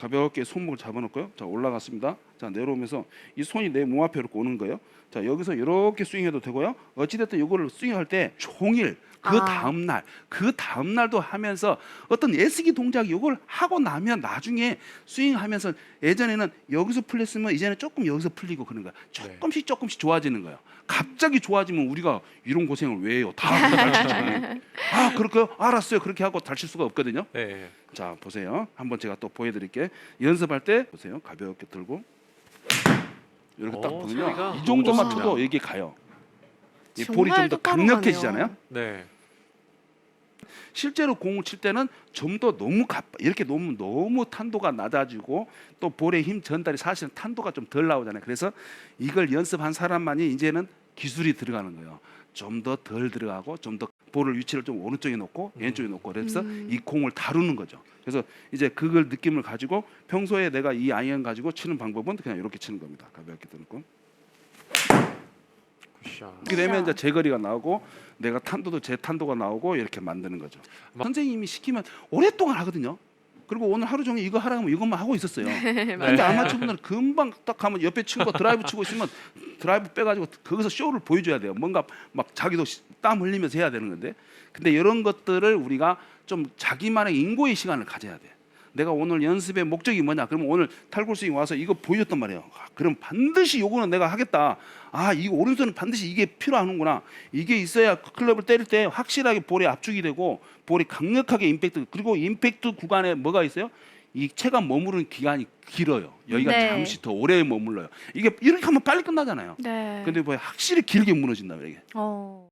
가볍게 손목을 잡아놓고요. 자 올라갔습니다. 자 내려오면서 이 손이 내 몸 앞에 이렇게 오는 거예요. 자 여기서 이렇게 스윙해도 되고요. 어찌됐든 이거를 스윙할 때 종일 그 아. 다음 날, 그 다음 날도 하면서 어떤 애쓰기 동작 이걸 하고 나면 나중에 스윙하면서 예전에는 여기서 풀렸으면 이제는 조금 여기서 풀리고 그런 거야. 조금씩 조금씩 좋아지는 거예요. 갑자기 좋아지면 우리가 이런 고생을 왜 해요? 다 아 그렇게요? 알았어요. 그렇게 하고 다칠 수가 없거든요. 네. 자 보세요. 한번 제가 또 보여드릴게. 연습할 때 보세요. 가볍게 들고 이렇게 딱 오, 보면요. 소리가 이 정도만 너무 쳐도 좋습니다. 이게 가요. 이 볼이 좀더 똑바로 강력해지잖아요. 가네요. 네. 실제로 공을 칠 때는 좀 더 너무 가 이렇게 너무 너무 탄도가 낮아지고 또 볼의 힘 전달이 사실은 탄도가 좀 덜 나오잖아요. 그래서 이걸 연습한 사람만이 이제는 기술이 들어가는 거예요. 좀 더 덜 들어가고 좀 더 볼을 위치를 좀 오른쪽에 놓고 왼쪽에 놓고 그래서 음. 이 공을 다루는 거죠. 그래서 이제 그걸 느낌을 가지고 평소에 내가 이 아이언 가지고 치는 방법은 그냥 이렇게 치는 겁니다. 가볍게 들고. 이렇게 되면 이제 제 거리가 나오고 내가 탄도도 제 탄도가 나오고 이렇게 만드는 거죠. 선생님이 시키면 오랫동안 하거든요. 그리고 오늘 하루 종일 이거 하라고 하면 이것만 하고 있었어요. 근데 아마추어분들은 금방 딱 하면 옆에 친구가 드라이브 치고 있으면 드라이브 빼가지고 거기서 쇼를 보여줘야 돼요. 뭔가 막 자기도 시- 땀 흘리면서 해야 되는 건데. 근데 이런 것들을 우리가 좀 자기만의 인고의 시간을 가져야 돼. 내가 오늘 연습의 목적이 뭐냐? 그러면 오늘 탈골 스윙 와서 이거 보여줬단 말이에요. 아, 그럼 반드시 요거는 내가 하겠다. 아, 이 오른손은 반드시 이게 필요하는구나. 이게 있어야 클럽을 때릴 때 확실하게 볼에 압축이 되고 볼이 강력하게 임팩트 그리고 임팩트 구간에 뭐가 있어요? 이 체가 머무르는 기간이 길어요. 여기가 네. 잠시 더 오래 머물러요. 이게 이렇게 하면 빨리 끝나잖아요. 네. 근데 뭐 확실히 길게 무너진다 이게. 어.